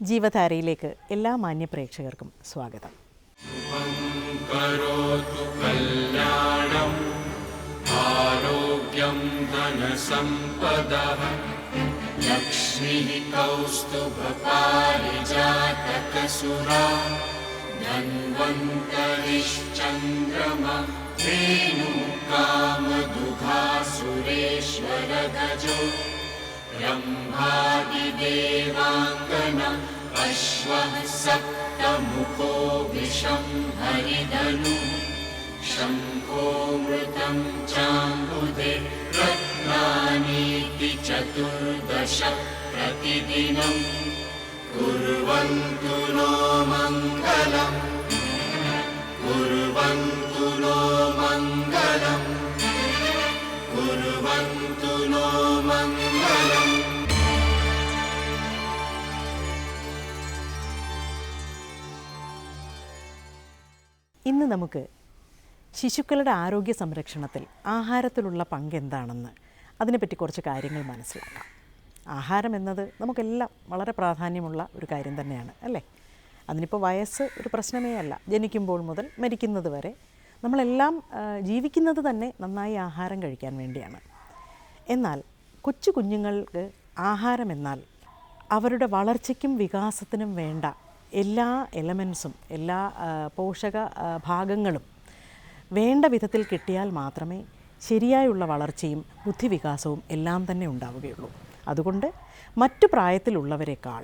ജീവധാരയിലേക്ക് എല്ലാ മാന്യ പ്രേക്ഷകർക്കും സ്വാഗതം करोतु कल्याणम् आरोग्यं धनसम्पदः लक्ष्मीः कौस्तुभपारिजातकसुरा धन्वन्तरिश्चन्द्रमा धेनुकामदुघासुरेश्वरगजो ब्रह्मादिदेवाङ्गन अश्वः सप्तमुखो विषं हरिधनु। शङ्खो मृतं चाम्बुदे रत्नानीति चतुर्दश प्रतिदिनम् कुर्वन्तु नो मङ्गलम्। कुर्वन्तु ഇന്ന് നമുക്ക് ശിശുക്കളുടെ ആരോഗ്യ സംരക്ഷണത്തിൽ ആഹാരത്തിലുള്ള പങ്ക് എന്താണെന്ന് അതിനെപ്പറ്റി കുറച്ച് കാര്യങ്ങൾ മനസ്സിലാക്കാം. ആഹാരം എന്നത് നമുക്കെല്ലാം വളരെ പ്രാധാന്യമുള്ള ഒരു കാര്യം തന്നെയാണ് അല്ലേ? അതിനിപ്പോൾ വയസ്സ് ഒരു പ്രശ്നമേ അല്ല. ജനിക്കുമ്പോൾ മുതൽ മരിക്കുന്നത് വരെ നമ്മളെല്ലാം ജീവിക്കുന്നത് തന്നെ നന്നായി ആഹാരം കഴിക്കാൻ വേണ്ടിയാണ്. എന്നാൽ കൊച്ചു കുഞ്ഞുങ്ങൾക്ക് ആഹാരമെന്നാൽ അവരുടെ വളർച്ചയ്ക്കും വികാസത്തിനും വേണ്ട എല്ലാ എലമെൻസും എല്ലാ പോഷക ഭാഗങ്ങളും വേണ്ട വിധത്തിൽ കിട്ടിയാൽ മാത്രമേ ശരിയായുള്ള വളർച്ചയും ബുദ്ധിവികാസവും എല്ലാം തന്നെ ഉണ്ടാവുകയുള്ളൂ. അതുകൊണ്ട് മറ്റു പ്രായത്തിലുള്ളവരെക്കാൾ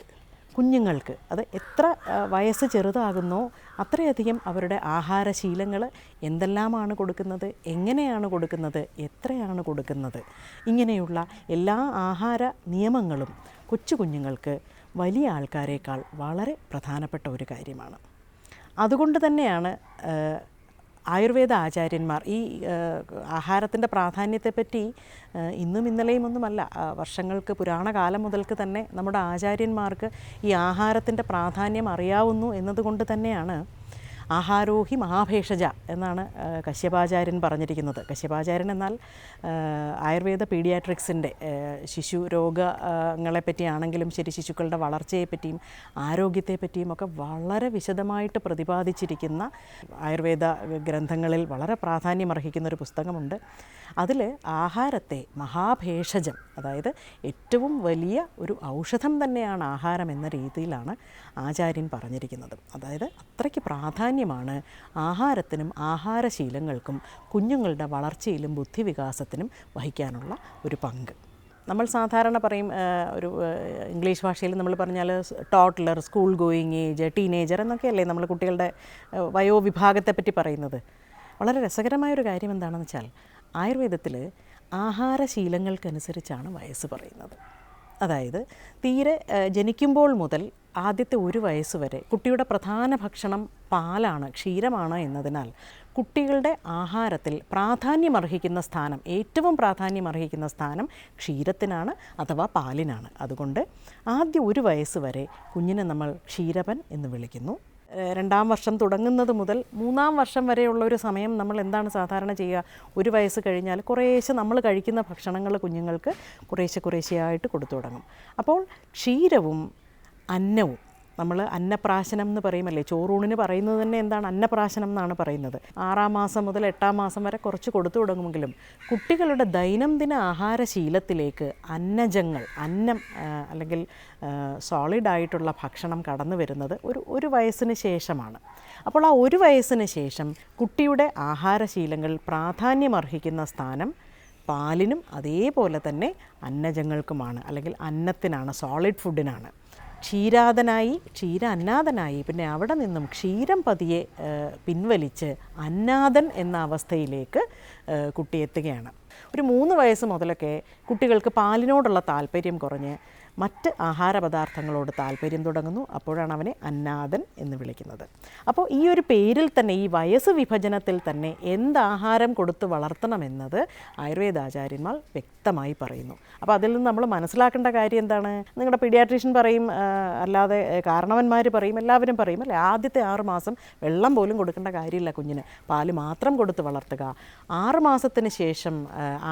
കുഞ്ഞുങ്ങൾക്ക് അത് എത്ര വയസ്സ് ചെറുതാകുന്നോ അത്രയധികം അവരുടെ ആഹാരശീലങ്ങൾ എന്തെല്ലാമാണ് കൊടുക്കുന്നത് എങ്ങനെയാണ് കൊടുക്കുന്നത് എത്രയാണ് കൊടുക്കുന്നത് ഇങ്ങനെയുള്ള എല്ലാ ആഹാര നിയമങ്ങളും കൊച്ചു കുഞ്ഞുങ്ങൾക്ക് വലിയ ആൾക്കാരേക്കാൾ വളരെ പ്രധാനപ്പെട്ട ഒരു കാര്യമാണ്. അതുകൊണ്ട് തന്നെയാണ് ആയുർവേദ ആചാര്യന്മാർ ഈ ആഹാരത്തിന്റെ പ്രാധാന്യത്തെപ്പറ്റി ഇന്നും ഇന്നലെയും ഒന്നുമല്ല വർഷങ്ങൾക്ക് പുരാണ കാലം മുതൽക്ക് തന്നെ നമ്മുടെ ആചാര്യന്മാർക്ക് ഈ ആഹാരത്തിന്റെ പ്രാധാന്യം അറിയാവുന്നു എന്നതുകൊണ്ട് തന്നെയാണ് ആഹാരോഹി മഹാഭേഷജ എന്നാണ് കശ്യപാചാര്യൻ പറഞ്ഞിരിക്കുന്നത്. കശ്യപാചാര്യൻ എന്നാൽ ആയുർവേദ പീഡിയാട്രിക്സിന്റെ ശിശു രോഗങ്ങളെ പറ്റിയാണെങ്കിലും ശരി ശിശുക്കളുടെ വളർച്ചയെപ്പറ്റിയും ആരോഗ്യത്തെപ്പറ്റിയും ഒക്കെ വളരെ വിശദമായിട്ട് പ്രതിപാദിച്ചിരിക്കുന്ന ആയുർവേദ ഗ്രന്ഥങ്ങളിൽ വളരെ പ്രാധാന്യമർഹിക്കുന്ന ഒരു പുസ്തകമുണ്ട്. അതിൽ ആഹാരത്തെ മഹാഭേഷജം അതായത് ഏറ്റവും വലിയ ഒരു ഔഷധം തന്നെയാണ് ആഹാരം എന്ന രീതിയിലാണ് ആചാര്യൻ പറഞ്ഞിരിക്കുന്നത്. അതായത് അത്രയ്ക്ക് പ്രാധാന്യമാണ് ആഹാരത്തിനും ആഹാരശീലങ്ങൾക്കും കുഞ്ഞുങ്ങളുടെ വളർച്ചയിലും ബുദ്ധിവികാസത്തിനും വഹിക്കാനുള്ള ഒരു പങ്ക്. നമ്മൾ സാധാരണ പറയും ഒരു ഇംഗ്ലീഷ് ഭാഷയിൽ നമ്മൾ പറഞ്ഞാൽ toddler school going age teenager എന്നൊക്കെയല്ലേ നമ്മൾ കുട്ടികളുടെ വയോവിഭാഗത്തെപ്പറ്റി വയോവിഭാഗത്തെ പറ്റി പറയുന്നത്. വളരെ രസകരമായ ഒരു കാര്യം എന്താണെന്ന് വെച്ചാൽ ആയുർവേദത്തിൽ ആഹാരശീലങ്ങൾക്കനുസരിച്ചാണ് വയസ്സ് പറയുന്നത്. അതായത് തീരെ ജനിക്കുമ്പോൾ മുതൽ ആദ്യത്തെ ഒരു വയസ്സ് വരെ കുട്ടിയുടെ പ്രധാന ഭക്ഷണം പാലാണ് ക്ഷീരമാണ് എന്നതിനാൽ കുട്ടികളുടെ ആഹാരത്തിൽ പ്രാധാന്യമർഹിക്കുന്ന സ്ഥാനം ഏറ്റവും പ്രാധാന്യമർഹിക്കുന്ന സ്ഥാനം ക്ഷീരത്തിനാണ് അഥവാ പാലിനാണ്. അതുകൊണ്ട് ആദ്യ ഒരു വയസ്സ് വരെ കുഞ്ഞിനെ നമ്മൾ ക്ഷീരപൻ എന്ന് വിളിക്കുന്നു. രണ്ടാം വർഷം തുടങ്ങുന്നത് മുതൽ മൂന്നാം വർഷം വരെയുള്ള ഒരു സമയം നമ്മൾ എന്താണ് സാധാരണ ചെയ്യുക? ഒരു വയസ്സ് കഴിഞ്ഞാൽ കുറേശ്ശെ നമ്മൾ കഴിക്കുന്ന ഭക്ഷണങ്ങൾ കുഞ്ഞുങ്ങൾക്ക് കുറേശ്ശെ കുറേശ്ശെയായിട്ട് കൊടുത്തു തുടങ്ങും. അപ്പോൾ ക്ഷീരവും അന്നവും നമ്മൾ അന്നപ്രാശനം എന്ന് പറയുമല്ലേ? ചോറൂണിന് പറയുന്നത് തന്നെ എന്താണ്? അന്നപ്രാശനം എന്നാണ് പറയുന്നത്. ആറാം മാസം മുതൽ എട്ടാം മാസം വരെ കുറച്ച് കൊടുത്തു തുടങ്ങുമെങ്കിലും കുട്ടികളുടെ ദൈനംദിന ആഹാരശീലത്തിലേക്ക് അന്നജങ്ങൾ അന്നം അല്ലെങ്കിൽ സോളിഡ് ആയിട്ടുള്ള ഭക്ഷണം കടന്നു വരുന്നത് ഒരു ഒരു വയസ്സിന് ശേഷമാണ്. അപ്പോൾ ആ ഒരു വയസ്സിന് ശേഷം കുട്ടിയുടെ ആഹാരശീലങ്ങൾ പ്രാധാന്യമർഹിക്കുന്ന സ്ഥാനം പാലിനും അതേപോലെ തന്നെ അന്നജങ്ങൾക്കുമാണ്. അല്ലെങ്കിൽ അന്നത്തിനാണ് സോളിഡ് ഫുഡിനാണ് ക്ഷീരാതനായി ക്ഷീര അന്നാഥനായി പിന്നെ അവിടെ നിന്നും ക്ഷീരം പതിയെ പിൻവലിച്ച് അന്നാഥൻ എന്ന അവസ്ഥയിലേക്ക് കുട്ടിയെത്തുകയാണ് ഒരു മൂന്ന് വയസ്സ് മുതലൊക്കെ കുട്ടികൾക്ക് പാലിനോടുള്ള താല്പര്യം കുറഞ്ഞ് മറ്റ് ആഹാര പദാർത്ഥങ്ങളോട് താല്പര്യം തുടങ്ങുന്നു. അപ്പോഴാണ് അവനെ അന്നാദൻ എന്ന് വിളിക്കുന്നത്. അപ്പോൾ ഈ ഒരു പേരിൽ തന്നെ ഈ വയസ്സ് വിഭജനത്തിൽ തന്നെ എന്ത് ആഹാരം കൊടുത്ത് വളർത്തണമെന്നത് ആയുർവേദാചാര്യന്മാർ വ്യക്തമായി പറയുന്നു. അപ്പോൾ അതിൽ നിന്ന് നമ്മൾ മനസ്സിലാക്കേണ്ട കാര്യം എന്താണ്? നിങ്ങളുടെ പീഡിയാട്രീഷ്യൻ പറയും അല്ലാതെ കാരണവന്മാർ പറയും എല്ലാവരും പറയും അല്ലേ? ആദ്യത്തെ ആറുമാസം വെള്ളം പോലും കൊടുക്കേണ്ട കാര്യമില്ല കുഞ്ഞിന്. പാൽ മാത്രം കൊടുത്ത് വളർത്തുക. ആറുമാസത്തിന് ശേഷം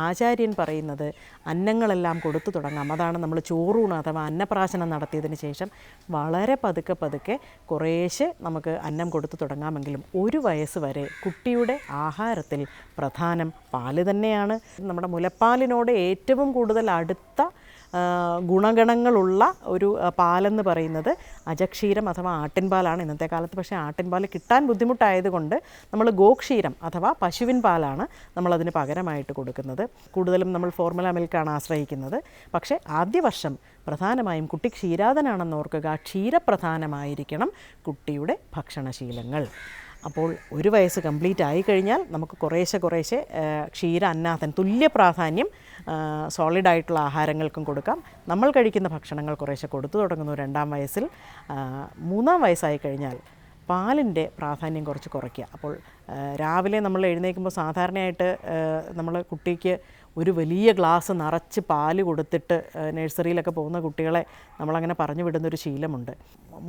ആചാര്യൻ പറയുന്നത് അന്നങ്ങളെല്ലാം കൊടുത്തു തുടങ്ങാം. അതാണ് നമ്മൾ ചോറൂണ് ഭ്രൂണം അഥവാ അന്നപ്രാശനം നടത്തിയതിന് ശേഷം വളരെ പതുക്കെ പതുക്കെ കുറേശ്ശെ നമുക്ക് അന്നം കൊടുത്തു തുടങ്ങാമെങ്കിലും ഒരു വയസ്സ് വരെ കുട്ടിയുടെ ആഹാരത്തിൽ പ്രധാനം പാൽ തന്നെയാണ്. നമ്മുടെ മുലപ്പാലിനോട് ഏറ്റവും കൂടുതൽ അടുത്ത ഗുണഗണങ്ങളുള്ള ഒരു പാലെന്ന് പറയുന്നത് അജക്ഷീരം അഥവാ ആട്ടിൻപാലാണ് ഇന്നത്തെ കാലത്ത്. പക്ഷേ ആട്ടിൻപാൽ കിട്ടാൻ ബുദ്ധിമുട്ടായതുകൊണ്ട് നമ്മൾ ഗോക്ഷീരം അഥവാ പശുവിൻ പാലാണ് നമ്മളതിന് പകരമായിട്ട് കൊടുക്കുന്നത്. കൂടുതലും നമ്മൾ ഫോർമുല മിൽക്കാണ് ആശ്രയിക്കുന്നത്. പക്ഷേ ആദ്യ വർഷം പ്രധാനമായും കുട്ടി ക്ഷീരാതനാണെന്ന് ഓർക്കുക. ക്ഷീരപ്രധാനമായിരിക്കണം കുട്ടിയുടെ ഭക്ഷണശീലങ്ങൾ. അപ്പോൾ ഒരു വയസ്സ് കംപ്ലീറ്റ് ആയി കഴിഞ്ഞാൽ നമുക്ക് കുറേശ്ശെ കുറേശ്ശെ ക്ഷീര അന്നാഥൻ തുല്യ പ്രാധാന്യം സോളിഡ് ആയിട്ടുള്ള ആഹാരങ്ങൾക്കും കൊടുക്കാം. നമ്മൾ കഴിക്കുന്ന ഭക്ഷണങ്ങൾ കുറേശ്ശെ കൊടുത്തു തുടങ്ങുന്നു രണ്ടാം വയസ്സിൽ. മൂന്നാം വയസ്സായി കഴിഞ്ഞാൽ പാലിന്റെ പ്രാധാന്യം കുറച്ച് കുറയ്ക്കുക. അപ്പോൾ രാവിലെ നമ്മൾ എഴുന്നേൽക്കുമ്പോൾ സാധാരണയായിട്ട് നമ്മൾ കുട്ടിക്ക് ഒരു വലിയ ഗ്ലാസ് നിറച്ച് പാൽ കൊടുത്തിട്ട് നഴ്സറിയിലൊക്കെ പോകുന്ന കുട്ടികളെ നമ്മളങ്ങനെ പറഞ്ഞു വിടുന്നൊരു ശീലമുണ്ട്.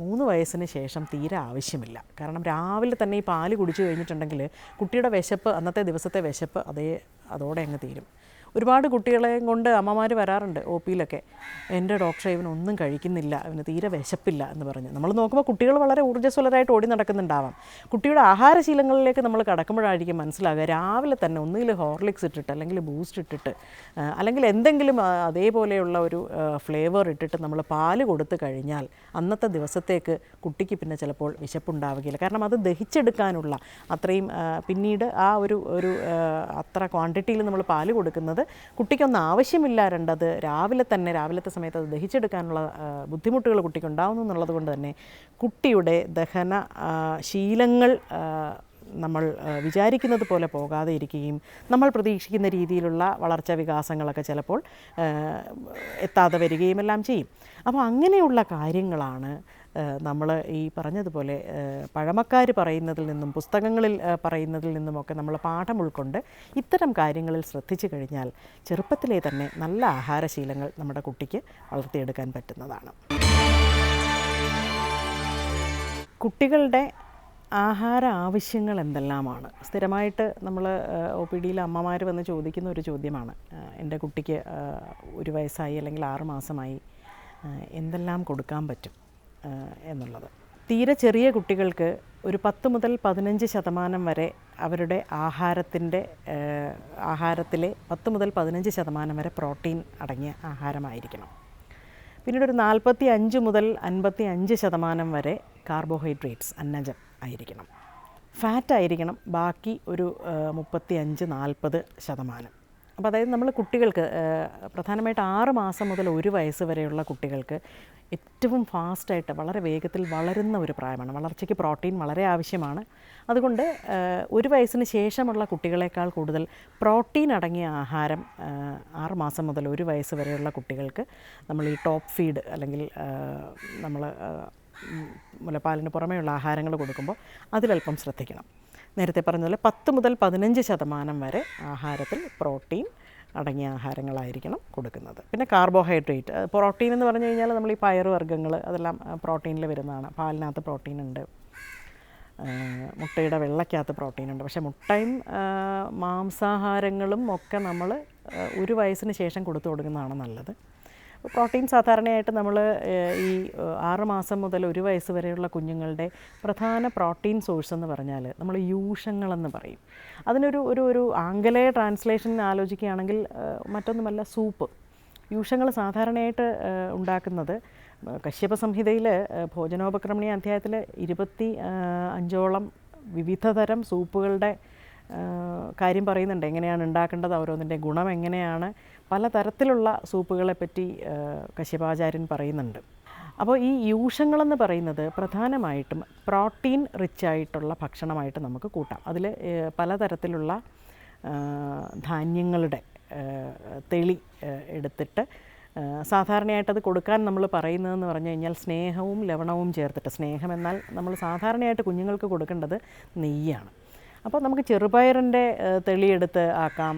മൂന്ന് വയസ്സിന് ശേഷം തീരെ ആവശ്യമില്ല. കാരണം രാവിലെ തന്നെ ഈ പാൽ കുടിച്ചു കഴിഞ്ഞിട്ടുണ്ടെങ്കിൽ കുട്ടിയുടെ വിശപ്പ് അന്നത്തെ ദിവസത്തെ വിശപ്പ് അതേ അതോടെ അങ്ങ് തീരും. ഒരുപാട് കുട്ടികളെയും കൊണ്ട് അമ്മമാർ വരാറുണ്ട് ഒ പിയിലൊക്കെ. എന്റെ ഡോക്ടറെ ഇവനൊന്നും കഴിക്കുന്നില്ല. അവന് തീരെ വിശപ്പില്ല എന്ന് പറഞ്ഞ്. നമ്മൾ നോക്കുമ്പോൾ കുട്ടികൾ വളരെ ഊർജസ്വലരായിട്ട് ഓടി നടക്കുന്നുണ്ടാവാം. കുട്ടിയുടെ ആഹാരശീലങ്ങളിലേക്ക് നമ്മൾ കടക്കുമ്പോഴായിരിക്കും മനസ്സിലാകുക രാവിലെ തന്നെ ഒന്നുകിൽ ഹോർലിക്സ് ഇട്ടിട്ട് അല്ലെങ്കിൽ ബൂസ്റ്റ് ഇട്ടിട്ട് അല്ലെങ്കിൽ എന്തെങ്കിലും അതേപോലെയുള്ള ഒരു ഫ്ലേവർ ഇട്ടിട്ട് നമ്മൾ പാൽ കൊടുത്തു കഴിഞ്ഞാൽ അന്നത്തെ ദിവസത്തേക്ക് കുട്ടിക്ക് പിന്നെ ചിലപ്പോൾ വിശപ്പുണ്ടാവുകയില്ല. കാരണം അത് ദഹിച്ചെടുക്കാനുള്ള അത്രയും പിന്നീട് ആ ഒരു ഒരു അത്ര ക്വാണ്ടിറ്റിയിൽ നമ്മൾ പാൽ കൊടുക്കുന്നത് കുട്ടിക്കൊന്നും ആവശ്യമില്ല രണ്ടത് രാവിലെ തന്നെ രാവിലത്തെ സമയത്ത് അത് ദഹിച്ചെടുക്കാനുള്ള ബുദ്ധിമുട്ടുകൾ കുട്ടിക്ക് ഉണ്ടാവുന്നു എന്നുള്ളത് കൊണ്ട് തന്നെ കുട്ടിയുടെ ദഹന ശീലങ്ങൾ നമ്മൾ വിചാരിക്കുന്നത് പോലെ പോകാതെ ഇരിക്കുകയും നമ്മൾ പ്രതീക്ഷിക്കുന്ന രീതിയിലുള്ള വളർച്ച വികാസങ്ങളൊക്കെ ചിലപ്പോൾ എത്താതെ വരികയും എല്ലാം ചെയ്യും. അപ്പോൾ അങ്ങനെയുള്ള കാര്യങ്ങളാണ് നമ്മൾ ഈ പറഞ്ഞതുപോലെ പഴമക്കാർ പറയുന്നതിൽ നിന്നും പുസ്തകങ്ങളിൽ പറയുന്നതിൽ നിന്നുമൊക്കെ നമ്മൾ പാഠം ഉൾക്കൊണ്ട് ഇത്തരം കാര്യങ്ങളിൽ ശ്രദ്ധിച്ചു കഴിഞ്ഞാൽ ചെറുപ്പത്തിലെ തന്നെ നല്ല ആഹാരശീലങ്ങൾ നമ്മുടെ കുട്ടിക്ക് വളർത്തിയെടുക്കാൻ പറ്റുന്നതാണ്. കുട്ടികളുടെ ആഹാര ആവശ്യങ്ങൾ എന്തെല്ലാമാണ്? സ്ഥിരമായിട്ട് നമ്മൾ ഒ പി ഡിയിൽ അമ്മമാർ വന്ന് ചോദിക്കുന്ന ഒരു ചോദ്യമാണ്. എന്റെ കുട്ടിക്ക് ഒരു വയസ്സായി അല്ലെങ്കിൽ ആറ് മാസമായി എന്തെല്ലാം കൊടുക്കാൻ പറ്റും? എന്നുള്ളത്. തീരെ ചെറിയ കുട്ടികൾക്ക് ഒരു പത്ത് മുതൽ പതിനഞ്ച് ശതമാനം വരെ അവരുടെ ആഹാരത്തിന്റെ ആഹാരത്തിലെ പത്ത് മുതൽ പതിനഞ്ച് ശതമാനം വരെ പ്രോട്ടീൻ അടങ്ങിയ ആഹാരമായിരിക്കണം. പിന്നീട് ഒരു നാൽപ്പത്തി അഞ്ച് മുതൽ അൻപത്തി അഞ്ച് ശതമാനം വരെ കാർബോഹൈഡ്രേറ്റ്സ് അന്നജം ആയിരിക്കണം. ഫാറ്റ് ആയിരിക്കണം ബാക്കി ഒരു മുപ്പത്തി അഞ്ച് നാൽപ്പത് ശതമാനം. അപ്പോൾ അതായത് നമ്മൾ കുട്ടികൾക്ക് പ്രധാനമായിട്ട് ആറ് മാസം മുതൽ ഒരു വയസ്സ് വരെയുള്ള കുട്ടികൾക്ക് ഏറ്റവും ഫാസ്റ്റായിട്ട് വളരെ വേഗത്തിൽ വളരുന്ന ഒരു പ്രായമാണ്. വളർച്ചയ്ക്ക് പ്രോട്ടീൻ വളരെ ആവശ്യമാണ്. അതുകൊണ്ട് ഒരു വയസ്സിന് ശേഷമുള്ള കുട്ടികളെക്കാൾ കൂടുതൽ പ്രോട്ടീൻ അടങ്ങിയ ആഹാരം ആറ് മാസം മുതൽ ഒരു വയസ്സ് വരെയുള്ള കുട്ടികൾക്ക് നമ്മൾ ഈ ടോപ്പ് ഫീഡ് അല്ലെങ്കിൽ നമ്മൾ മുലപ്പാലിന് പുറമേയുള്ള ആഹാരങ്ങൾ കൊടുക്കുമ്പോൾ അതിലൽപ്പം ശ്രദ്ധിക്കണം. നേരത്തെ പറഞ്ഞതുപോലെ പത്ത് മുതൽ പതിനഞ്ച് ശതമാനം വരെ ആഹാരത്തിൽ പ്രോട്ടീൻ അടങ്ങിയ ആഹാരങ്ങളായിരിക്കണം കൊടുക്കുന്നത്. പിന്നെ കാർബോഹൈഡ്രേറ്റ് പ്രോട്ടീൻ എന്ന് പറഞ്ഞു കഴിഞ്ഞാൽ നമ്മൾ ഈ പയറുവർഗങ്ങൾ അതെല്ലാം പ്രോട്ടീനിൽ വരുന്നതാണ്. പാലിനകത്ത് പ്രോട്ടീൻ ഉണ്ട്. മുട്ടയുടെ വെള്ളക്കകത്ത് പ്രോട്ടീൻ ഉണ്ട്. പക്ഷേ മുട്ടയും മാംസാഹാരങ്ങളും ഒക്കെ നമ്മൾ ഒരു വയസ്സിന് ശേഷം കൊടുത്തു കൊടുക്കുന്നതാണ് നല്ലത്. പ്രോട്ടീൻ സാധാരണയായിട്ട് നമ്മൾ ഈ ആറ് മാസം മുതൽ ഒരു വയസ്സ് വരെയുള്ള കുഞ്ഞുങ്ങളുടെ പ്രധാന പ്രോട്ടീൻ സോഴ്സ് എന്ന് പറഞ്ഞാൽ നമ്മൾ യൂഷങ്ങളെന്ന് പറയും. അതിനൊരു ഒരു ഒരു ആംഗലേയ ട്രാൻസ്ലേഷൻ ആലോചിക്കുകയാണെങ്കിൽ മറ്റൊന്നുമല്ല സൂപ്പ്. യൂഷങ്ങൾ സാധാരണയായിട്ട് ഉണ്ടാക്കുന്നത് കശ്യപ സംഹിതയിൽ ഭോജനോപക്രമണീയ അധ്യായത്തിൽ ഇരുപത്തി അഞ്ചോളം വിവിധതരം സൂപ്പുകളുടെ കാര്യം പറയുന്നുണ്ട്. എങ്ങനെയാണ് ഉണ്ടാക്കേണ്ടത് ഓരോന്നിന്റെ ഗുണം എങ്ങനെയാണ് പലതരത്തിലുള്ള സൂപ്പുകളെ പറ്റി ആ, കശ്യപാചാര്യൻ പറയുന്നുണ്ട്. അപ്പോൾ ഈ യൂഷങ്ങളെന്ന് പറയുന്നത് പ്രധാനമായിട്ടും പ്രോട്ടീൻ റിച്ച് ആയിട്ടുള്ള ഭക്ഷണമായിട്ട് നമുക്ക് കൂട്ടാം. അതിൽ പലതരത്തിലുള്ള ധാന്യങ്ങളുടെ തെളി എടുത്തിട്ട് സാധാരണയായിട്ട് അത് കൊടുക്കാൻ നമ്മൾ പറയുന്നതെന്ന് പറഞ്ഞു കഴിഞ്ഞാൽ സ്നേഹവും ലവണവും ചേർത്തിട്ട് സ്നേഹം എന്നാൽ നമ്മൾ സാധാരണയായിട്ട് കുഞ്ഞുങ്ങൾക്ക് കൊടുക്കേണ്ടത് നെയ്യാണ്. അപ്പോൾ നമുക്ക് ചെറുപയറിന്റെ തെളിയെടുത്ത് ആക്കാം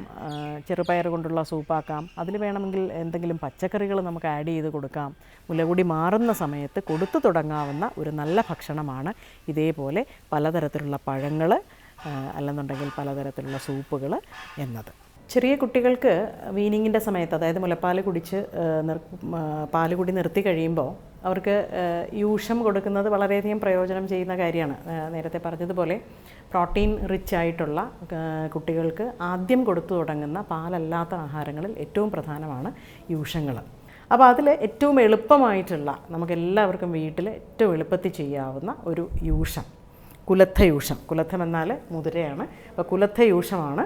ചെറുപയർ കൊണ്ടുള്ള സൂപ്പാക്കാം അതിൽ വേണമെങ്കിൽ എന്തെങ്കിലും പച്ചക്കറികൾ നമുക്ക് ആഡ് ചെയ്ത് കൊടുക്കാം. മുലകുടി മാറുന്ന സമയത്ത് കൊടുത്തു തുടങ്ങാവുന്ന ഒരു നല്ല ഭക്ഷണമാണ് ഇതേപോലെ പലതരത്തിലുള്ള പഴങ്ങൾ അല്ലെന്നുണ്ടെങ്കിൽ പലതരത്തിലുള്ള സൂപ്പുകൾ എന്നത്. ചെറിയ കുട്ടികൾക്ക് വീനിങ്ങിന്റെ സമയത്ത് അതായത് മുലപ്പാൽ കുടിച്ച് നിർ പാൽ കുടി നിർത്തി കഴിയുമ്പോൾ അവർക്ക് യൂഷം കൊടുക്കുന്നത് വളരെയധികം പ്രയോജനം ചെയ്യുന്ന കാര്യമാണ്. നേരത്തെ പറഞ്ഞതുപോലെ പ്രോട്ടീൻ റിച്ച് ആയിട്ടുള്ള കുട്ടികൾക്ക് ആദ്യം കൊടുത്തു തുടങ്ങുന്ന പാലല്ലാത്ത ആഹാരങ്ങളിൽ ഏറ്റവും പ്രധാനമാണ് യൂഷങ്ങൾ അപ്പോൾ അതിൽ ഏറ്റവും എളുപ്പമായിട്ടുള്ള നമുക്കെല്ലാവർക്കും വീട്ടിൽ ഏറ്റവും എളുപ്പത്തിൽ ചെയ്യാവുന്ന ഒരു യൂഷം കുലത്തയൂഷം കുലത്തം എന്നാൽ മുതിരയാണ്. അപ്പോൾ കുലത്തയൂഷമാണ്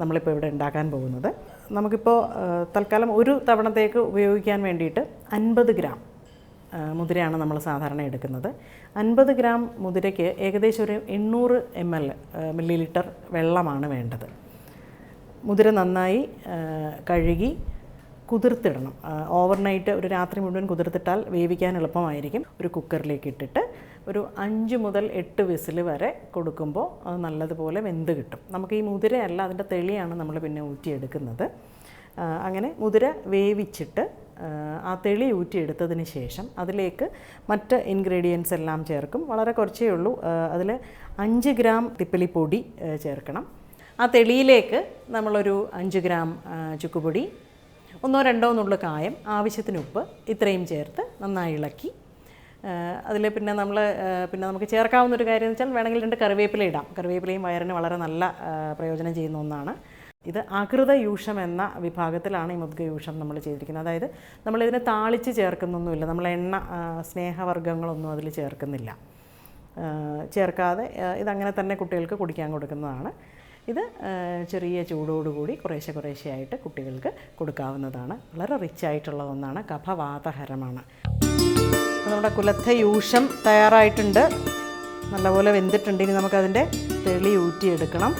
നമ്മളിപ്പോൾ ഇവിടെ ഉണ്ടാക്കാൻ പോകുന്നത്. നമുക്കിപ്പോൾ തൽക്കാലം ഒരു തവണത്തേക്ക് ഉപയോഗിക്കാൻ വേണ്ടിയിട്ട് അൻപത് ഗ്രാം മുതിരയാണ് നമ്മൾ സാധാരണ എടുക്കുന്നത്. അൻപത് ഗ്രാം മുതിരയ്ക്ക് ഏകദേശം ഒരു എണ്ണൂറ് എം എൽ മില്ലി ലിറ്റർ വെള്ളമാണ് വേണ്ടത്. മുതിര നന്നായി കഴുകി കുതിർത്തിടണം. ഓവർനൈറ്റ് ഒരു രാത്രി മുഴുവൻ കുതിർത്തിട്ടാൽ വേവിക്കാൻ എളുപ്പമായിരിക്കും. ഒരു കുക്കറിലേക്ക് ഇട്ടിട്ട് ഒരു അഞ്ച് മുതൽ എട്ട് വിസിൽ വരെ കൊടുക്കുമ്പോൾ അത് നല്ലതുപോലെ വെന്ത് കിട്ടും. നമുക്ക് ഈ മുതിരയല്ല അതിന്റെ തെളിയാണ് നമ്മൾ പിന്നെ ഊറ്റിയെടുക്കുന്നത്. അങ്ങനെ മുതിര വേവിച്ചിട്ട് ആ, തെളി ഊറ്റിയെടുത്തതിന് ശേഷം അതിലേക്ക് മറ്റ് ഇൻഗ്രീഡിയൻസ് എല്ലാം ചേർക്കും. വളരെ കുറച്ചേ ഉള്ളൂ. അതിൽ അഞ്ച് ഗ്രാം തിപ്പലിപ്പൊടി ചേർക്കണം. ആ തെളിയിലേക്ക് നമ്മളൊരു അഞ്ച് ഗ്രാം ചുക്കുപൊടി ഒന്നോ രണ്ടോ എന്നുള്ള കായം ആവശ്യത്തിന് ഉപ്പ് ഇത്രയും ചേർത്ത് നന്നായി ഇളക്കി. അതിൽ പിന്നെ നമ്മൾ പിന്നെ നമുക്ക് ചേർക്കാവുന്ന ഒരു കാര്യം എന്ന് വെച്ചാൽ വേണമെങ്കിൽ രണ്ട് കറിവേപ്പില ഇടാം. കറിവേപ്പിലയും വയറിന് വളരെ നല്ല പ്രയോജനം ചെയ്യുന്ന ഒന്നാണ്. ഇത് അകൃതയൂഷം എന്ന വിഭാഗത്തിലാണ് ഈ മുദ്ഗയൂഷം നമ്മൾ ചെയ്തിരിക്കുന്നത്. അതായത് നമ്മളിതിനെ താളിച്ച് ചേർക്കുന്നൊന്നുമില്ല. നമ്മൾ എണ്ണ സ്നേഹവർഗങ്ങളൊന്നും അതിൽ ചേർക്കുന്നില്ല. ചേർക്കാതെ ഇതങ്ങനെ തന്നെ കുട്ടികൾക്ക് കുടിക്കാൻ കൊടുക്കുന്നതാണ്. ഇത് ചെറിയ ചൂടോടുകൂടി കുറേശ്ശെ കുറേശ്ശെയായിട്ട് കുട്ടികൾക്ക് കൊടുക്കാവുന്നതാണ്. വളരെ റിച്ച് ആയിട്ടുള്ള ഒന്നാണ്. കഫവാതഹരമാണ്. നമ്മുടെ കുലത്തയൂഷം തയ്യാറായിട്ടുണ്ട്. നല്ലപോലെ വെന്തിട്ടുണ്ട്. ഇനി നമുക്കതിന്റെ തെളി ഊറ്റിയെടുക്കണം.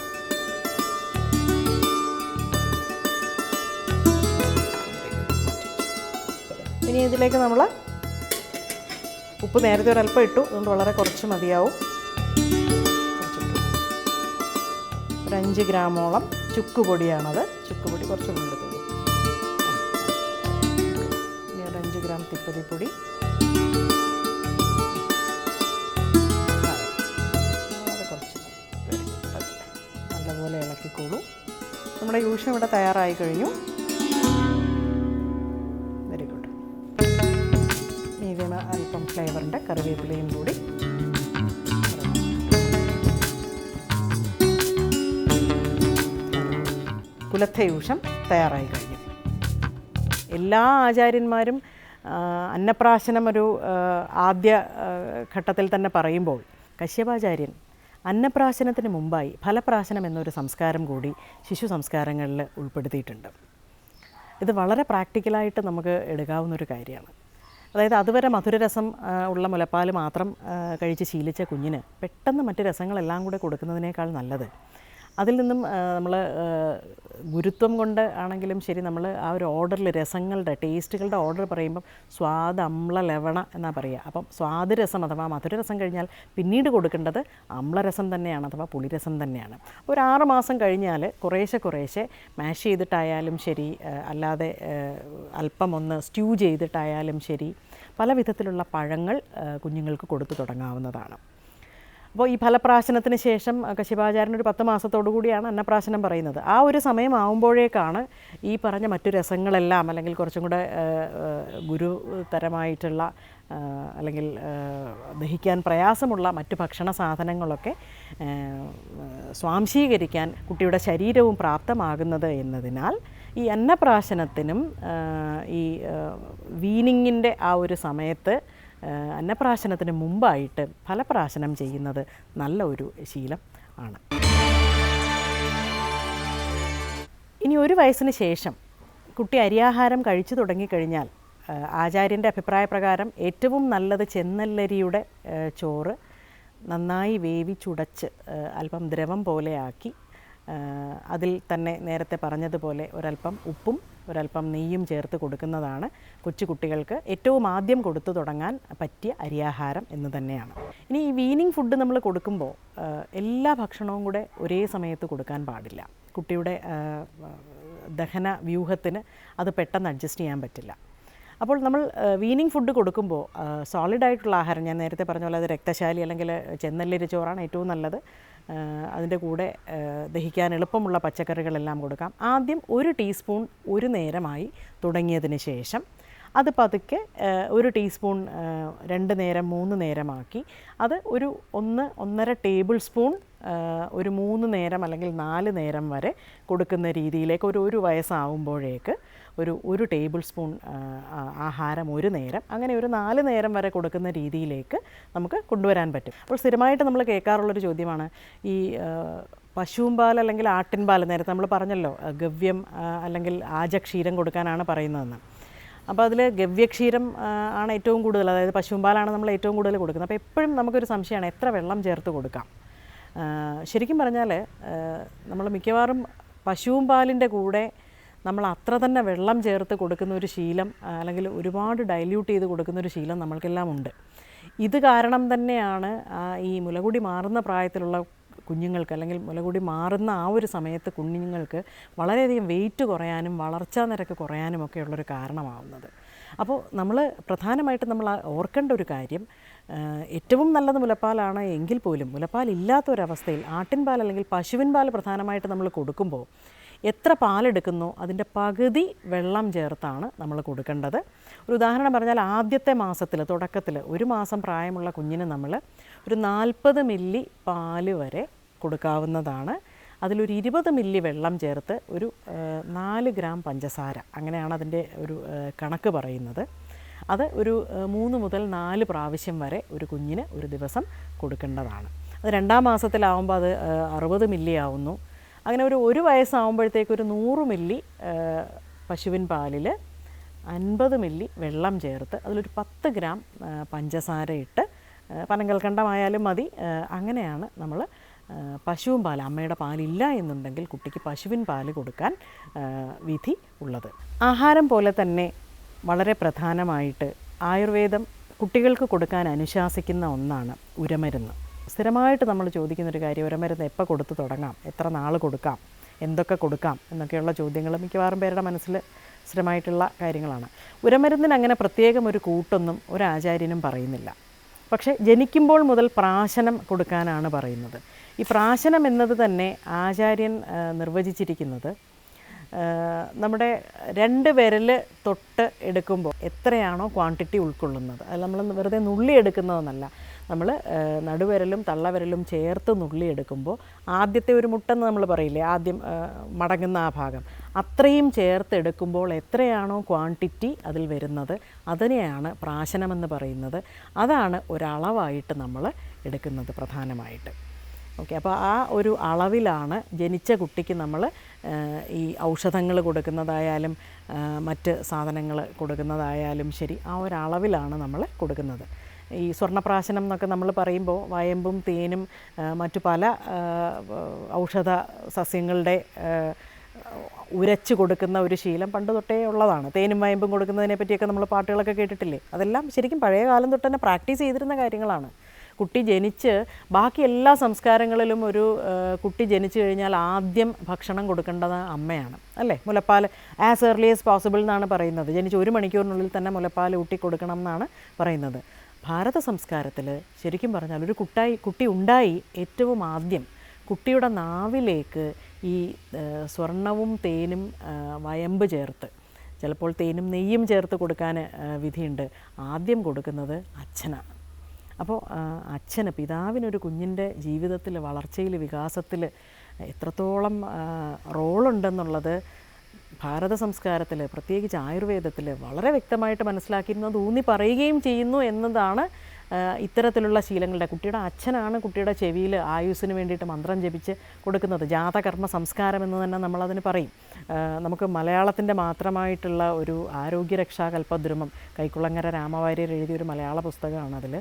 ഇനി ഇതിലേക്ക് നമ്മൾ ഉപ്പ് നേരത്തെ ഒരല്പം ഇട്ടു. അതുകൊണ്ട് വളരെ കുറച്ച് മതിയാവും. കുറച്ചിട്ടു. ഒരു അഞ്ച് ഗ്രാമോളം ചുക്കുപൊടിയാണത്. ചുക്കുപൊടി കുറച്ച് കൊണ്ടെടുത്തോളൂ ഇനി ഒരു അഞ്ച് ഗ്രാം തിപ്പതിപ്പൊടി. നല്ലപോലെ ഇളക്കിക്കോളൂ. നമ്മുടെ യൂഷൻ ഇവിടെ തയ്യാറായി കഴിഞ്ഞു. അല്പം ഫ്ലേവറിന്റെ കറിവേപ്പിലയും കൂടി. കുലത്തയൂഷം തയ്യാറായി കഴിഞ്ഞു. എല്ലാ ആചാര്യന്മാരും അന്നപ്രാശനം ഒരു ആദ്യ ഘട്ടത്തിൽ തന്നെ പറയുമ്പോൾ കശ്യപാചാര്യൻ അന്നപ്രാശനത്തിന് മുമ്പായി ഫലപ്രാശനം എന്നൊരു സംസ്കാരം കൂടി ശിശു സംസ്കാരങ്ങളിൽ ഉൾപ്പെടുത്തിയിട്ടുണ്ട്. ഇത് വളരെ പ്രാക്ടിക്കലായിട്ട് നമുക്ക് എടുക്കാവുന്ന ഒരു കാര്യമാണ്. അതായത് അതുവരെ മധുരരസം ഉള്ള മുലപ്പാൽ മാത്രം കഴിച്ച് ശീലിച്ച കുഞ്ഞിന് പെട്ടെന്ന് മറ്റ് രസങ്ങളെല്ലാം കൂടെ കൊടുക്കുന്നതിനേക്കാൾ നല്ലത്. അതിൽ നിന്നും നമ്മൾ ഗുരുത്വം കൊണ്ട് ആണെങ്കിലും ശരി നമ്മൾ ആ ഒരു ഓർഡറിൽ രസങ്ങളുടെ ടേസ്റ്റുകളുടെ ഓർഡർ പറയുമ്പം സ്വാദ് അമ്ല ലവണ എന്നാണ് പറയുക അപ്പം സ്വാദരസം അഥവാ മധുരരസം കഴിഞ്ഞാൽ പിന്നീട് കൊടുക്കേണ്ടത് അമ്ലരസം തന്നെയാണ് അഥവാ പുളിരസം തന്നെയാണ്. ഒരു ആറ് മാസം കഴിഞ്ഞാൽ കുറേശ്ശെ കുറേശ്ശെ മാഷ് ചെയ്തിട്ടായാലും ശരി അല്ലാതെ അല്പം ഒന്ന് സ്റ്റ്യൂ ചെയ്തിട്ടായാലും ശരി പല വിധത്തിലുള്ള പഴങ്ങൾ കുഞ്ഞുങ്ങൾക്ക് കൊടുത്തു തുടങ്ങാവുന്നതാണ്. അപ്പോൾ ഈ ഫലപ്രാശനത്തിന് ശേഷം കശിപാചാരൻ ഒരു പത്ത് മാസത്തോടു കൂടിയാണ് അന്നപ്രാശനം പറയുന്നത്. ആ ഒരു സമയമാവുമ്പോഴേക്കാണ് ഈ പറഞ്ഞ മറ്റു രസങ്ങളെല്ലാം അല്ലെങ്കിൽ കുറച്ചും കൂടെ ഗുരുതരമായിട്ടുള്ള അല്ലെങ്കിൽ ദഹിക്കാൻ പ്രയാസമുള്ള മറ്റു ഭക്ഷണ സാധനങ്ങളൊക്കെ സ്വാംശീകരിക്കാൻ കുട്ടിയുടെ ശരീരവും പ്രാപ്തമാകുന്നത് എന്നതിനാൽ ഈ അന്നപ്രാശനത്തിനും ഈ വീനിങ്ങിന്റെ ആ ഒരു സമയത്ത് അന്നപ്രാശനത്തിന് മുമ്പായിട്ട് ഫലപ്രാശനം ചെയ്യുന്നത് നല്ല ഒരു ശീലം ആണ്. ഇനി ഒരു വയസ്സിന് ശേഷം കുട്ടി അരിയാഹാരം കഴിച്ചു തുടങ്ങിക്കഴിഞ്ഞാൽ ആചാര്യന്റെ അഭിപ്രായ പ്രകാരം ഏറ്റവും നല്ലത് ചെന്നല്ലരിയുടെ ചോറ് നന്നായി വേവിച്ചുടച്ച് അല്പം ദ്രവം പോലെയാക്കി അതിൽ തന്നെ നേരത്തെ പറഞ്ഞതുപോലെ ഒരല്പം ഉപ്പും ഒരല്പം നെയ്യും ചേർത്ത് കൊടുക്കുന്നതാണ് കൊച്ചു കുട്ടികൾക്ക് ഏറ്റവും ആദ്യം കൊടുത്തു തുടങ്ങാൻ പറ്റിയ അരിയാഹാരം എന്ന് തന്നെയാണ്. ഇനി ഈ വീനിങ് ഫുഡ് നമ്മൾ കൊടുക്കുമ്പോൾ എല്ലാ ഭക്ഷണവും കൂടെ ഒരേ സമയത്ത് കൊടുക്കാൻ പാടില്ല. കുട്ടിയുടെ ദഹന വ്യൂഹത്തിന് അത് പെട്ടെന്ന് അഡ്ജസ്റ്റ് ചെയ്യാൻ പറ്റില്ല. അപ്പോൾ നമ്മൾ വീനിങ് ഫുഡ് കൊടുക്കുമ്പോൾ സോളിഡായിട്ടുള്ള ആഹാരം ഞാൻ നേരത്തെ പറഞ്ഞ പോലെ അത് രക്തശാലി അല്ലെങ്കിൽ ചെന്നല്ലരി ചോറാണ് ഏറ്റവും നല്ലത്. അതിന്റെ കൂടെ ദഹിക്കാൻ എളുപ്പമുള്ള പച്ചക്കറികളെല്ലാം കൊടുക്കാം. ആദ്യം ഒരു ടീസ്പൂൺ ഒരു നേരമായി തുടങ്ങിയതിന് ശേഷം അത് പതുക്കെ ഒരു ടീസ്പൂൺ രണ്ട് നേരം മൂന്ന് നേരമാക്കി. അത് ഒരു ഒന്ന് ഒന്നര ടേബിൾ സ്പൂൺ ഒരു മൂന്ന് നേരം അല്ലെങ്കിൽ നാല് നേരം വരെ കൊടുക്കുന്ന രീതിയിലേക്ക് ഒരു ഒരു വയസ്സാവുമ്പോഴേക്ക് ഒരു ഒരു ടേബിൾ സ്പൂൺ ആഹാരം ഒരു നേരം അങ്ങനെ ഒരു നാല് നേരം വരെ കൊടുക്കുന്ന രീതിയിലേക്ക് നമുക്ക് കൊണ്ടുവരാൻ പറ്റും. അപ്പോൾ സ്ഥിരമായിട്ട് നമ്മൾ കേൾക്കാറുള്ളൊരു ചോദ്യമാണ് ഈ പശുവും അല്ലെങ്കിൽ ആട്ടിൻ പാൽ നേരത്തെ നമ്മൾ പറഞ്ഞല്ലോ ഗവ്യം അല്ലെങ്കിൽ ആജക്ഷീരം കൊടുക്കാനാണ് പറയുന്നതെന്ന്. അപ്പോൾ അതിൽ ഗവ്യക്ഷീരം ആണ് ഏറ്റവും കൂടുതൽ അതായത് പശുവും പാലാണ് നമ്മൾ ഏറ്റവും കൂടുതൽ കൊടുക്കുന്നത്. അപ്പോൾ എപ്പോഴും നമുക്കൊരു സംശയമാണ് എത്ര വെള്ളം ചേർത്ത് കൊടുക്കാം? ശരിക്കും പറഞ്ഞാൽ നമ്മൾ മിക്കവാറും പശുവും പാലിന്റെ കൂടെ നമ്മൾ അത്ര തന്നെ വെള്ളം ചേർത്ത് കൊടുക്കുന്ന ഒരു ശീലം അല്ലെങ്കിൽ ഒരുപാട് ഡൈല്യൂട്ട് ചെയ്ത് കൊടുക്കുന്ന ഒരു ശീലം നമ്മൾക്കെല്ലാം ഉണ്ട്. ഇത് കാരണം തന്നെയാണ് ഈ മുലകുടി മാറുന്ന പ്രായത്തിലുള്ള കുഞ്ഞുങ്ങൾക്ക് അല്ലെങ്കിൽ മുലകുടി മാറുന്ന ആ ഒരു സമയത്ത് കുഞ്ഞുങ്ങൾക്ക് വളരെയധികം വെയിറ്റ് കുറയാനും വളർച്ചാ നിരക്ക് കുറയാനും ഒക്കെ ഉള്ളൊരു കാരണമാവുന്നത്. അപ്പോൾ നമ്മൾ പ്രധാനമായിട്ടും നമ്മൾ ഓർക്കേണ്ട ഒരു കാര്യം ഏറ്റവും നല്ലത് മുലപ്പാലാണ് എങ്കിൽ പോലും മുലപ്പാൽ ഇല്ലാത്ത ഒരവസ്ഥയിൽ ആട്ടിൻ പാൽ അല്ലെങ്കിൽ പശുവിൻ പാൽ പ്രധാനമായിട്ട് നമ്മൾ കൊടുക്കുമ്പോൾ എത്ര പാലെടുക്കുന്നു അതിന്റെ പകുതി വെള്ളം ചേർത്താണ് നമ്മൾ കൊടുക്കേണ്ടത്. ഒരു ഉദാഹരണം പറഞ്ഞാൽ ആദ്യത്തെ മാസത്തിൽ തുടക്കത്തിൽ ഒരു മാസം പ്രായമുള്ള കുഞ്ഞിന് നമ്മൾ ഒരു നാൽപ്പത് മില്ലി പാൽ വരെ കൊടുക്കാവുന്നതാണ്. അതിലൊരു ഇരുപത് മില്ലി വെള്ളം ചേർത്ത് ഒരു നാല് ഗ്രാം പഞ്ചസാര അങ്ങനെയാണ് അതിന്റെ ഒരു കണക്ക് പറയുന്നത്. അത് ഒരു മൂന്ന് മുതൽ നാല് പ്രാവശ്യം വരെ ഒരു കുഞ്ഞിന് ഒരു ദിവസം കൊടുക്കേണ്ടതാണ്. അത് രണ്ടാം മാസത്തിലാവുമ്പോൾ അത് അറുപത് മില്ലി ആവുന്നു. അങ്ങനെ ഒരു ഒരു വയസ്സാകുമ്പോഴത്തേക്ക് ഒരു നൂറ് മില്ലി പശുവിൻ പാലിൽ അൻപത് മില്ലി വെള്ളം ചേർത്ത് അതിലൊരു പത്ത് ഗ്രാം പഞ്ചസാര ഇട്ട് പനങ്കൽക്കണ്ടമായാലും മതി. അങ്ങനെയാണ് നമ്മൾ പശുവും പാൽ അമ്മയുടെ പാലില്ല എന്നുണ്ടെങ്കിൽ കുട്ടിക്ക് പശുവിൻ പാൽ കൊടുക്കാൻ വിധി ഉള്ളത്. ആഹാരം പോലെ തന്നെ വളരെ പ്രധാനമായിട്ട് ആയുർവേദം കുട്ടികൾക്ക് കൊടുക്കാൻ അനുശാസിക്കുന്ന ഒന്നാണ് ഉരമരുന്ന്. സ്ഥിരമായിട്ട് നമ്മൾ ചോദിക്കുന്നൊരു കാര്യം ഉരമരുന്ന് എപ്പോൾ കൊടുത്തു തുടങ്ങാം? എത്ര നാൾ കൊടുക്കാം? എന്തൊക്കെ കൊടുക്കാം? എന്നൊക്കെയുള്ള ചോദ്യങ്ങൾ മിക്കവാറും പേരുടെ മനസ്സിൽ സ്ഥിരമായിട്ടുള്ള കാര്യങ്ങളാണ്. ഉരമരുന്നിന് അങ്ങനെ പ്രത്യേകം ഒരു കൂട്ടൊന്നും ഒരു ആചാര്യനും പറയുന്നില്ല. പക്ഷേ ജനിക്കുമ്പോൾ മുതൽ പ്രാശനം കൊടുക്കാനാണ് പറയുന്നത്. ഈ പ്രാശനം എന്നത് തന്നെ ആചാര്യൻ നിർവചിച്ചിരിക്കുന്നത് നമ്മുടെ രണ്ട് വിരൽ തൊട്ട് എടുക്കുമ്പോൾ എത്രയാണോ ക്വാണ്ടിറ്റി ഉൾക്കൊള്ളുന്നത്. അത് നമ്മൾ വെറുതെ നുള്ളി എടുക്കുന്നതെന്നല്ല. നമ്മൾ നടുവിരലും തള്ളവിരലും ചേർത്ത് നുള്ളിയെടുക്കുമ്പോൾ ആദ്യത്തെ ഒരു മുട്ടെന്ന് നമ്മൾ പറയില്ലേ ആദ്യം മടങ്ങുന്ന ആ ഭാഗം. അത്രയും ചേർത്ത് എടുക്കുമ്പോൾ എത്രയാണോ ക്വാണ്ടിറ്റി അതിൽ വരുന്നത് അതിനെയാണ് പ്രാശനമെന്ന് പറയുന്നത്. അതാണ് ഒരളവായിട്ട് നമ്മൾ എടുക്കുന്നത് പ്രധാനമായിട്ട്. ഓക്കെ അപ്പോൾ ആ ഒരു അളവിലാണ് ജനിച്ച കുട്ടിക്ക് നമ്മൾ ഈ ഔഷധങ്ങൾ കൊടുക്കുന്നതായാലും മറ്റ് സാധനങ്ങൾ കൊടുക്കുന്നതായാലും ശരി ആ ഒരളവിലാണ് നമ്മൾ കൊടുക്കുന്നത്. ഈ സ്വർണപ്രാശനം എന്നൊക്കെ നമ്മൾ പറയുമ്പോൾ വയമ്പും തേനും മറ്റു പല ഔഷധ സസ്യങ്ങളുടെ ഉരച്ചു കൊടുക്കുന്ന ഒരു ശീലം പണ്ട് തൊട്ടേ ഉള്ളതാണ്. തേനും വയമ്പും കൊടുക്കുന്നതിനെ പറ്റിയൊക്കെ നമ്മൾ പാട്ടുകളൊക്കെ കേട്ടിട്ടില്ലേ? അതെല്ലാം ശരിക്കും പഴയ കാലം തൊട്ട് തന്നെ പ്രാക്ടീസ് ചെയ്തിരുന്ന കാര്യങ്ങളാണ്. കുട്ടി ജനിച്ച് ബാക്കി എല്ലാ സംസ്കാരങ്ങളിലും ഒരു കുട്ടി ജനിച്ചു കഴിഞ്ഞാൽ ആദ്യം ഭക്ഷണം കൊടുക്കേണ്ടത് അമ്മയാണ്. അല്ലേ? മുലപ്പാൽ ആസ് ഏർലി ആസ് പോസിബിൾ എന്നാണ് പറയുന്നത്. ജനിച്ച് ഒരു മണിക്കൂറിനുള്ളിൽ തന്നെ മുലപ്പാൽ ഊട്ടി കൊടുക്കണം എന്നാണ് പറയുന്നത്. ഭാരത സംസ്കാരത്തിൽ ശരിക്കും പറഞ്ഞാൽ ഒരു കുട്ടായി കുട്ടി ഉണ്ടായി ഏറ്റവും ആദ്യം കുട്ടിയുടെ നാവിലേക്ക് ഈ സ്വർണവും തേനും വയമ്പ് ചേർത്ത്. ചിലപ്പോൾ തേനും നെയ്യും ചേർത്ത് കൊടുക്കാൻ വിധിയുണ്ട്. ആദ്യം കൊടുക്കുന്നത് അച്ഛനാണ് അപ്പോൾ അച്ഛന് പിതാവിനൊരു കുഞ്ഞിന്റെ ജീവിതത്തിൽ വളർച്ചയിൽ വികാസത്തിൽ എത്രത്തോളം റോളുണ്ടെന്നുള്ളത് ഭാരത സംസ്കാരത്തിൽ പ്രത്യേകിച്ച് ആയുർവേദത്തിൽ വളരെ വ്യക്തമായിട്ട് മനസ്സിലാക്കിയിരുന്നത് ഊന്നി പറയുകയും ചെയ്യുന്നു എന്നതാണ് ഇത്തരത്തിലുള്ള ശീലങ്ങളുടെ. കുട്ടിയുടെ അച്ഛനാണ് കുട്ടിയുടെ ചെവിയിൽ ആയുസ്സിന് വേണ്ടിയിട്ട് മന്ത്രം ജപിച്ച് കൊടുക്കുന്നത്. ജാതകർമ്മ സംസ്കാരം എന്ന് തന്നെ നമ്മളതിന് പറയും. നമുക്ക് മലയാളത്തിന്റെ മാത്രമായിട്ടുള്ള ഒരു ആരോഗ്യരക്ഷാകൽപ്പദ്രുമം കൈക്കുളങ്ങര രാമവാര്യർ എഴുതിയ ഒരു മലയാള പുസ്തകമാണ് അതിൽ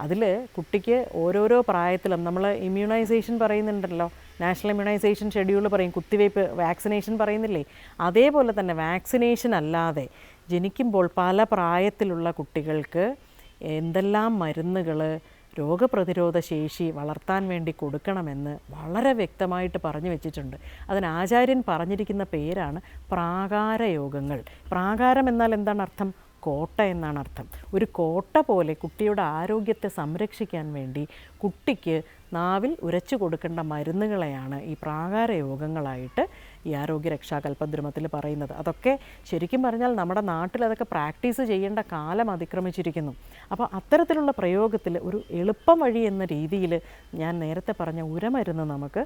അതിൽ കുട്ടിക്ക് ഓരോരോ പ്രായത്തിലും നമ്മൾ ഇമ്മ്യൂണൈസേഷൻ പറയുന്നുണ്ടല്ലോ. നാഷണൽ ഇമ്മ്യൂണൈസേഷൻ ഷെഡ്യൂൾ പറയും. കുത്തിവയ്പ്പ് വാക്സിനേഷൻ പറയുന്നില്ലേ? അതേപോലെ തന്നെ വാക്സിനേഷൻ അല്ലാതെ ജനിക്കുമ്പോൾ പല പ്രായത്തിലുള്ള കുട്ടികൾക്ക് എന്തെല്ലാം മരുന്നുകൾ രോഗപ്രതിരോധ ശേഷി വളർത്താൻ വേണ്ടി കൊടുക്കണമെന്ന് വളരെ വ്യക്തമായിട്ട് പറഞ്ഞു വെച്ചിട്ടുണ്ട്. അതിന് ആചാര്യൻ പറഞ്ഞിരിക്കുന്ന പേരാണ് പ്രാകാരയോഗങ്ങൾ. പ്രാകാരം എന്നാൽ എന്താണ് അർത്ഥം? കോട്ട എന്നാണ് അർത്ഥം. ഒരു കോട്ട പോലെ കുട്ടിയുടെ ആരോഗ്യത്തെ സംരക്ഷിക്കാൻ വേണ്ടി കുട്ടിക്ക് നാവിൽ ഉരച്ചു കൊടുക്കേണ്ട മരുന്നുകളെയാണ് ഈ പ്രാകാര യോഗങ്ങളായിട്ട് ഈ ആരോഗ്യ രക്ഷാ കൽപ്പദ്രുമത്തിൽ പറയുന്നത്. അതൊക്കെ ശരിക്കും പറഞ്ഞാൽ നമ്മുടെ നാട്ടിൽ അതൊക്കെ പ്രാക്ടീസ് ചെയ്യേണ്ട കാലം അതിക്രമിച്ചിരിക്കുന്നു. അപ്പോൾ അത്തരത്തിലുള്ള പ്രയോഗത്തിൽ ഒരു എളുപ്പം വഴി എന്ന രീതിയിൽ ഞാൻ നേരത്തെ പറഞ്ഞ ഉരമരുന്ന് നമുക്ക്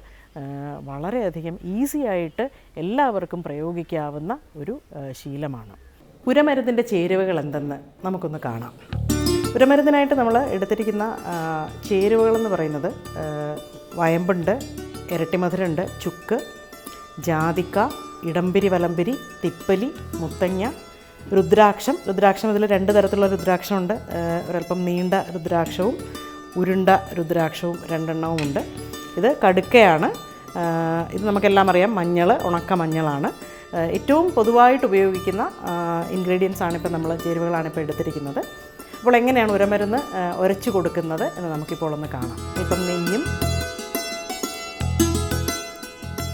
വളരെയധികം ഈസിയായിട്ട് എല്ലാവർക്കും പ്രയോഗിക്കാവുന്ന ഒരു ശീലമാണ്. ഉരമരുന്നിന്റെ ചേരുവകൾ എന്തെന്ന് നമുക്കൊന്ന് കാണാം. ഉരമരുന്നിനായിട്ട് നമ്മൾ എടുത്തിരിക്കുന്ന ചേരുവകളെന്ന് പറയുന്നത് വയമ്പുണ്ട് ഇരട്ടിമധുരമുണ്ട് ചുക്ക് ജാതിക്ക ഇടംപിരി വലമ്പിരി തിപ്പലി മുത്തങ്ങ രുദ്രാക്ഷം. രുദ്രാക്ഷം ഇതിൽ രണ്ട് തരത്തിലുള്ള രുദ്രാക്ഷമുണ്ട്. ഒരല്പം നീണ്ട രുദ്രാക്ഷവും ഉരുണ്ട രുദ്രാക്ഷവും രണ്ടെണ്ണവും ഉണ്ട് ഇത് കടുക്കയാണ്. ഇത് നമുക്കെല്ലാം അറിയാം. മഞ്ഞൾ ഉണക്ക മഞ്ഞളാണ്. ഏറ്റവും പൊതുവായിട്ട് ഉപയോഗിക്കുന്ന ഇൻഗ്രീഡിയൻസ് ആണ് ഇപ്പോൾ നമ്മൾ ചേരുവകളാണ് ഇപ്പോൾ എടുത്തിരിക്കുന്നത്. അപ്പോൾ എങ്ങനെയാണ് ഉരമരുന്ന് ഉരച്ചു കൊടുക്കുന്നത് എന്ന് നമുക്കിപ്പോൾ ഒന്ന് കാണാം. ഇപ്പം നെയ്യും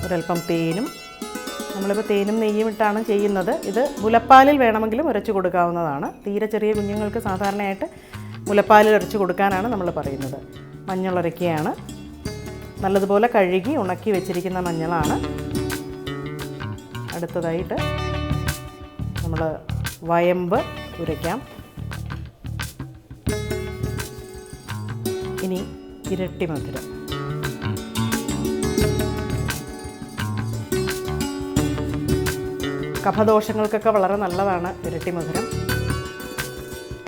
ഒരല്പം തേനും നമ്മളിപ്പോൾ തേനും നെയ്യും ഇട്ടാണ് ചെയ്യുന്നത്. ഇത് മുലപ്പാലിൽ വേണമെങ്കിലും ഉരച്ചു കൊടുക്കാവുന്നതാണ്. തീരെ ചെറിയ കുഞ്ഞുങ്ങൾക്ക് സാധാരണയായിട്ട് മുലപ്പാലിൽ ഉരച്ചു കൊടുക്കാനാണ് നമ്മൾ പറയുന്നത്. മഞ്ഞൾ ഉരയ്ക്കുകയാണ്. നല്ലതുപോലെ കഴുകി ഉണക്കി വെച്ചിരിക്കുന്ന മഞ്ഞളാണ്. അടുത്തതായിട്ട് നമ്മൾ വയമ്പ് ഉരയ്ക്കാം. ഇനി ഇരട്ടി മധുരം. കഫദോഷങ്ങൾക്കൊക്കെ വളരെ നല്ലതാണ് ഇരട്ടി മധുരം.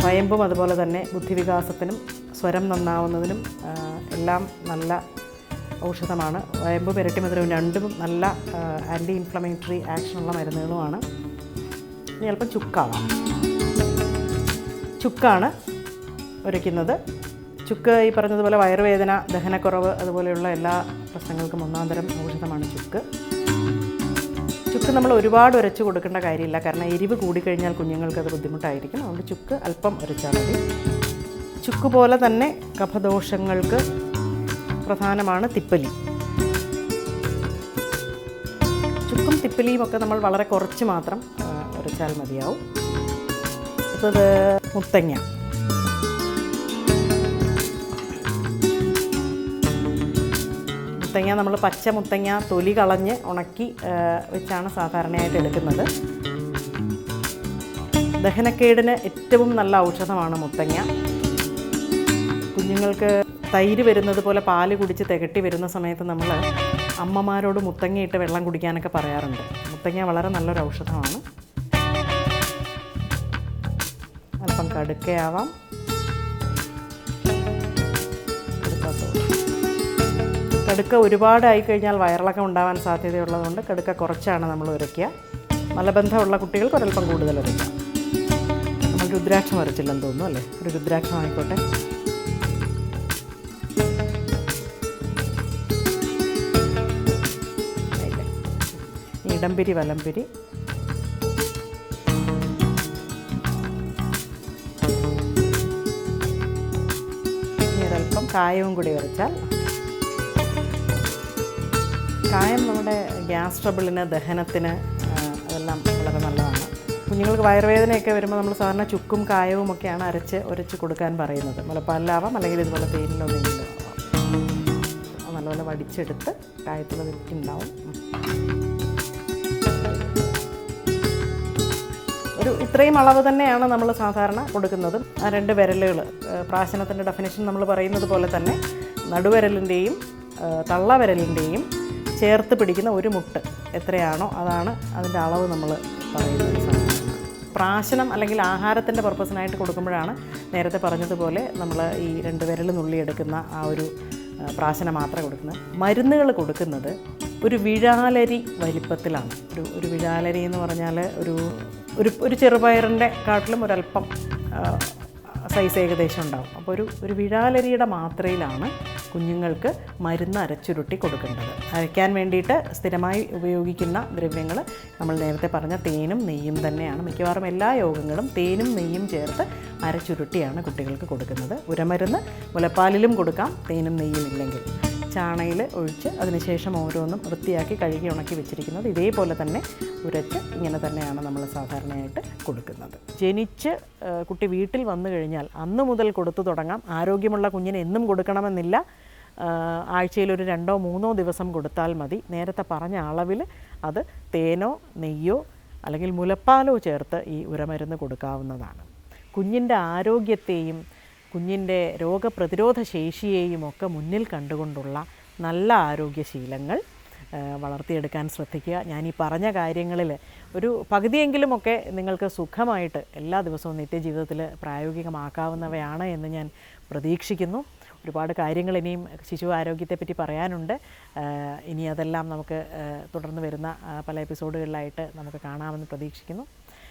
വയമ്പും അതുപോലെ തന്നെ ബുദ്ധിവികാസത്തിനും സ്വരം നന്നാവുന്നതിനും എല്ലാം നല്ല ഔഷധമാണ്. വയമ്പ് പെരട്ടി മധുരവും രണ്ടും നല്ല ആന്റി ഇൻഫ്ലമേറ്ററി ആക്ഷനുള്ള മരുന്നുകളുമാണ്. അല്പം ചുക്കാവാം. ചുക്കാണ് ഒരുക്കുന്നത്. ചുക്ക് ഈ പറഞ്ഞതുപോലെ വയറുവേദന ദഹനക്കുറവ് അതുപോലെയുള്ള എല്ലാ പ്രശ്നങ്ങൾക്കും ഒന്നാം തരം ഔഷധമാണ് ചുക്ക്. ചുക്ക് നമ്മൾ ഒരുപാട് ഉരച്ച് കൊടുക്കേണ്ട കാര്യമില്ല. കാരണം എരിവ് കൂടിക്കഴിഞ്ഞാൽ കുഞ്ഞുങ്ങൾക്ക് അത് ബുദ്ധിമുട്ടായിരിക്കും. അതുകൊണ്ട് ചുക്ക് അല്പം ഉരച്ചാൽ മതി. ചുക്ക് പോലെ തന്നെ കഫദോഷങ്ങൾക്ക് പ്രധാനമാണ് തിപ്പലി. ചുക്കും തിപ്പലിയും ഒക്കെ നമ്മൾ വളരെ കുറച്ച് മാത്രം ഉരച്ചാൽ മതിയാവും. അടുത്തത് മുത്തങ്ങ. മുത്തങ്ങ നമ്മൾ പച്ച മുത്തങ്ങ തൊലി കളഞ്ഞ് ഉണക്കി വെച്ചാണ് സാധാരണയായിട്ട് എടുക്കുന്നത്. ദഹനക്കേടിന് ഏറ്റവും നല്ല ഔഷധമാണ് മുത്തങ്ങ. കുഞ്ഞുങ്ങൾക്ക് തൈര് വരുന്നത് പോലെ പാൽ കുടിച്ച് തികട്ടി വരുന്ന സമയത്ത് നമ്മൾ അമ്മമാരോട് മുത്തങ്ങയിട്ട് വെള്ളം കുടിക്കാനൊക്കെ പറയാറുണ്ട്. മുത്തങ്ങ വളരെ നല്ലൊരു ഔഷധമാണ്. അല്പം കടുക്കയാവാം. കടുക്ക ഒരുപാടായി കഴിഞ്ഞാൽ വയറിളക്കം ഉണ്ടാവാൻ സാധ്യതയുള്ളതുകൊണ്ട് കടുക്ക കുറച്ചാണ് നമ്മൾ ഉരയ്ക്കുക. മലബന്ധമുള്ള കുട്ടികൾക്ക് ഒരൽപ്പം കൂടുതൽ ഉരയ്ക്കാം. നമ്മൾ രുദ്രാക്ഷം വരച്ചില്ലെന്ന് തോന്നുന്നു അല്ലേ? ഒരു രുദ്രാക്ഷം ആയിക്കോട്ടെ. ഇടംപിരി വലംപിരി. ഒരല്പം കായവും കൂടി വരച്ചാൽ കായം നമ്മുടെ ഗ്യാസ് ട്രബിളിന് ദഹനത്തിന് അതെല്ലാം വളരെ നല്ലതാണ്. കുഞ്ഞുങ്ങൾക്ക് വയറുവേദനയൊക്കെ വരുമ്പോൾ നമ്മൾ സാധാരണ ചുക്കും കായവും ഒക്കെയാണ് അരച്ച് ഉരച്ച് കൊടുക്കാൻ പറയുന്നത്. മുലപ്പാലിലാവാം അല്ലെങ്കിൽ ഇതുപോലെ തേനിലോ നല്ലപോലെ വടിച്ചെടുത്ത് കായത്തിൽ ഉണ്ടാവും ഒരു ഇത്രയും അളവ് തന്നെയാണ് നമ്മൾ സാധാരണ കൊടുക്കുന്നത്. ആ രണ്ട് വിരലുകൾ പ്രാശനത്തിന്റെ ഡെഫിനേഷൻ നമ്മൾ പറയുന്നത് പോലെ തന്നെ നടുവിരലിന്റെയും തള്ളവിരലിന്റെയും ചേർത്ത് പിടിക്കുന്ന ഒരു മുട്ട് എത്രയാണോ അതാണ് അതിന്റെ അളവ് നമ്മൾ പറയുന്നത് പ്രാശനം അല്ലെങ്കിൽ ആഹാരത്തിന്റെ പർപ്പസിനായിട്ട് കൊടുക്കുമ്പോഴാണ് നേരത്തെ പറഞ്ഞതുപോലെ നമ്മൾ ഈ രണ്ട് വിരൽ നുള്ളിയെടുക്കുന്ന ആ ഒരു പ്രാശനം മാത്രമേ കൊടുക്കുന്നത്. മരുന്നുകൾ കൊടുക്കുന്നത് ഒരു വിഴാലരി വലിപ്പത്തിലാണ്. ഒരു ഒരു വിഴാലരി എന്ന് പറഞ്ഞാൽ ഒരു ഒരു ഒരു ചെറുപയറിന്റെ കാട്ടിലും ഒരല്പം സൈസ് ഏകദേശം ഉണ്ടാവും. അപ്പോൾ ഒരു ഒരു വിഴാലരിയുടെ മാത്രയിലാണ് കുഞ്ഞുങ്ങൾക്ക് മരുന്ന് അരച്ചുരുട്ടി കൊടുക്കേണ്ടത്. അരയ്ക്കാൻ വേണ്ടിയിട്ട് സ്ഥിരമായി ഉപയോഗിക്കുന്ന ദ്രവ്യങ്ങൾ നമ്മൾ നേരത്തെ പറഞ്ഞ തേനും നെയ്യും തന്നെയാണ്. മിക്കവാറും എല്ലാ യോഗങ്ങളും തേനും നെയ്യും ചേർത്ത് അരച്ചുരുട്ടിയാണ് കുട്ടികൾക്ക് കൊടുക്കുന്നത്. ഉരമരുന്ന് മുലപ്പാലിലും കൊടുക്കാം തേനും നെയ്യും ഇല്ലെങ്കിൽ. ചാണയിൽ ഒഴിച്ച് അതിനുശേഷം ഓരോന്നും വൃത്തിയാക്കി കഴുകി ഉണക്കി വെച്ചിരിക്കുന്നത് ഇതേപോലെ തന്നെ ഉരച്ച് ഇങ്ങനെ തന്നെയാണ് നമ്മൾ സാധാരണയായിട്ട് കൊടുക്കുന്നത്. ജനിച്ച് കുട്ടി വീട്ടിൽ വന്നു കഴിഞ്ഞാൽ അന്ന് മുതൽ കൊടുത്തു തുടങ്ങാം. ആരോഗ്യമുള്ള കുഞ്ഞിന് എന്നും കൊടുക്കണമെന്നില്ല. ആഴ്ചയിൽ ഒരു രണ്ടോ മൂന്നോ ദിവസം കൊടുത്താൽ മതി. നേരത്തെ പറഞ്ഞ അളവിൽ അത് തേനോ നെയ്യോ അല്ലെങ്കിൽ മുലപ്പാലോ ചേർത്ത് ഈ ഉരമരുന്ന് കൊടുക്കാവുന്നതാണ്. കുഞ്ഞിന്റെ ആരോഗ്യത്തെയും കുഞ്ഞിന്റെ രോഗപ്രതിരോധ ശേഷിയെയും ഒക്കെ മുന്നിൽ കണ്ടുകൊണ്ടുള്ള നല്ല ആരോഗ്യശീലങ്ങൾ വളർത്തിയെടുക്കാൻ ശ്രദ്ധിക്കുക. ഞാൻ ഈ പറഞ്ഞ കാര്യങ്ങളിൽ ഒരു പകുതിയെങ്കിലുമൊക്കെ നിങ്ങൾക്ക് സുഖമായിട്ട് എല്ലാ ദിവസവും നിത്യജീവിതത്തിൽ പ്രായോഗികമാക്കാവുന്നവയാണ് എന്ന് ഞാൻ പ്രതീക്ഷിക്കുന്നു. ഒരുപാട് കാര്യങ്ങൾ ഇനിയും ശിശു ആരോഗ്യത്തെപ്പറ്റി പറയാനുണ്ട്. ഇനി അതെല്ലാം നമുക്ക് തുടർന്ന് വരുന്ന പല എപ്പിസോഡുകളിലായിട്ട് നമുക്ക് കാണാമെന്ന് പ്രതീക്ഷിക്കുന്നു.